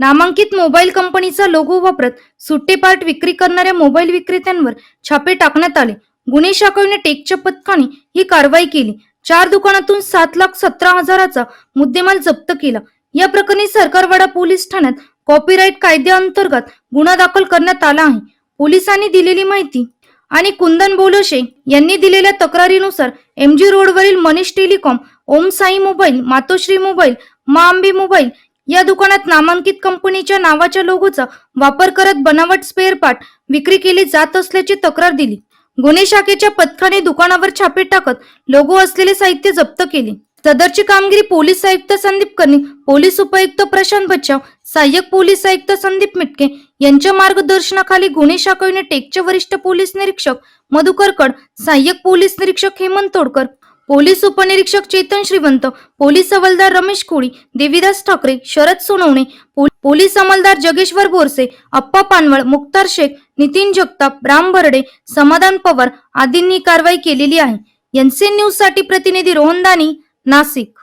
नामांकित मोबाईल कंपनीचा लोगो वापरत सुट्टे पार्ट विक्री करणाऱ्या मोबाईल विक्रेत्यांवर छापे टाकण्यात आले. गुन्हे शाखेने टेकच्या पथकाने ही कारवाई केली. चार दुकानातून सात लाख सतरा हजाराचा मुद्देमाल जप्त केला. या प्रकरणी सरकारवाडा पोलीस ठाण्यात कॉपीराईट कायद्याअंतर्गत गुन्हा दाखल करण्यात आला आहे. पोलिसांनी दिलेली माहिती आणि कुंदन बोलोशे यांनी दिलेल्या तक्रारीनुसार एमजी रोडवरील Manish telecom Om Sai mobile Matoshree mobile Maa Ambe mobile या दुकानात नामांकित कंपनीच्या नावाच्या लोगोचा वापर करत बनावट स्पेअर पार्ट विक्री केली जात असल्याची तक्रार दिली. गुन्हे शाखेच्या पथकाने दुकानावर छापे टाकत लोगो असलेले साहित्य जप्त केले. सदरची कामगिरी पोलीस आयुक्त संदीप कर्णिक पोलीस उपायुक्त प्रशांत बच्चाव सहाय्यक पोलीस आयुक्त संदीप मिटके यांच्या मार्गदर्शनाखाली गुन्हे शाखेने टेकचे वरिष्ठ पोलीस निरीक्षक मधुकर कड सहाय्यक पोलीस निरीक्षक हेमंत तोडकर पोलीस उपनिरीक्षक चेतन श्रीवंत पोलीस हवालदार रमेश कोळी देवीदास ठाकरे शरद सोनवणे पोलीस अंमलदार जगेश्वर बोरसे अप्पा पानवळ मुक्तार शेख नितीन जगताप राम बर्डे समाधान पवार आदींनी कारवाई केलेली आहे. एनसी न्यूजसाठी प्रतिनिधी रोहन दानी नाशिक.